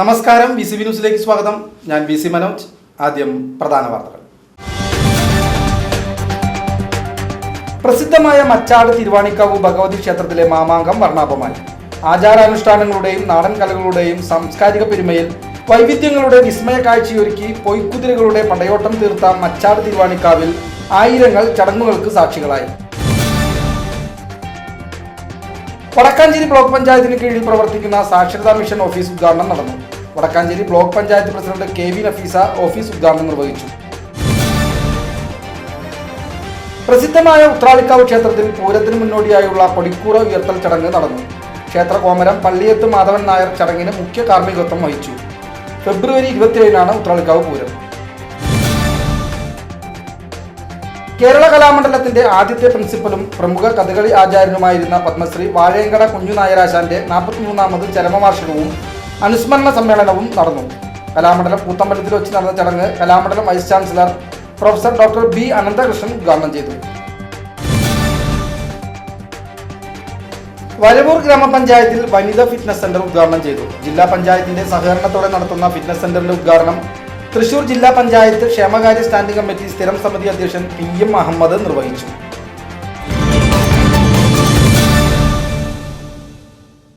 നമസ്കാരം. B C B ന്യൂസിലേക്ക് സ്വാഗതം. ഞാൻ ബി സി മനോജ്. ആദ്യം പ്രധാന വാർത്തകൾ. പ്രസിദ്ധമായ മച്ചാട് തിരുവാണിക്കാവ് ഭഗവതി ക്ഷേത്രത്തിലെ മാമാങ്കം വർണാഭമായി ആചാരാനുഷ്ഠാനങ്ങളുടെയും നാടൻ കലകളുടെയും സാംസ്കാരിക പെരുമയിൽ വൈവിധ്യങ്ങളുടെ വിസ്മയ കാഴ്ചയൊരുക്കി പൊയ്ക്കുതിരകളുടെ പടയോട്ടം തീർത്ത മച്ചാട് തിരുവാണിക്കാവിൽ ആയിരങ്ങൾ ചടങ്ങുകൾക്ക് സാക്ഷികളായി. വടക്കാഞ്ചേരി ബ്ലോക്ക് പഞ്ചായത്തിന് കീഴിൽ പ്രവർത്തിക്കുന്ന സാക്ഷരതാ മിഷൻ ഓഫീസ് ഉദ്ഘാടനം നടന്നു. Vadakkanchery block panchayat president K V Nafeesa office ഉദ്ഘാടനം നിർവഹിച്ചു. പ്രസിദ്ധമായ ഉത്രാളിക്കാവ് ക്ഷേത്രത്തിൽ പൂരത്തിന് മുന്നോടിയായുള്ള കൊടിക്കൂറ ഉയർത്തൽ ചടങ്ങ് നടന്നു. ക്ഷേത്ര കോമരം പള്ളിയത്ത് മാധവൻ നായർ ചടങ്ങിന് മുഖ്യ കാർമ്മികത്വം വഹിച്ചു. ഫെബ്രുവരി ഇരുപത്തിയേഴിനാണ് ഉത്രാളിക്കാവ് പൂരം. കേരള കലാമണ്ഡലത്തിന്റെ ആദ്യത്തെ പ്രിൻസിപ്പലും പ്രമുഖ കഥകളി ആചാര്യനുമായിരുന്ന പത്മശ്രീ വാഴയങ്കട കുഞ്ഞുനായരാശാന്റെ നാൽപ്പത്തിമൂന്നാമത് ചരമവാർഷികവും അനുസ്മരണ സമ്മേളനവും നടന്നു. കലാമണ്ഡലം കൂത്തമ്പലത്തിൽ വെച്ച് നടന്ന ചടങ്ങ് Kalamandalam vice chancellor professor doctor B Ananthakrishnan ഉദ്ഘാടനം ചെയ്തു. വരവൂർ ഗ്രാമപഞ്ചായത്തിൽ വനിതാ ഫിറ്റ്നസ് സെന്റർ ഉദ്ഘാടനം ചെയ്തു. ജില്ലാ പഞ്ചായത്തിന്റെ സഹകരണത്തോടെ നടത്തുന്ന ഫിറ്റ്നസ് സെന്ററിന്റെ ഉദ്ഘാടനം തൃശൂർ ജില്ലാ പഞ്ചായത്ത് ക്ഷേമകാര്യ സ്റ്റാൻഡിംഗ് കമ്മിറ്റി സ്ഥിരം സമിതി അധ്യക്ഷൻ പി എം അഹമ്മദ് നിർവഹിച്ചു.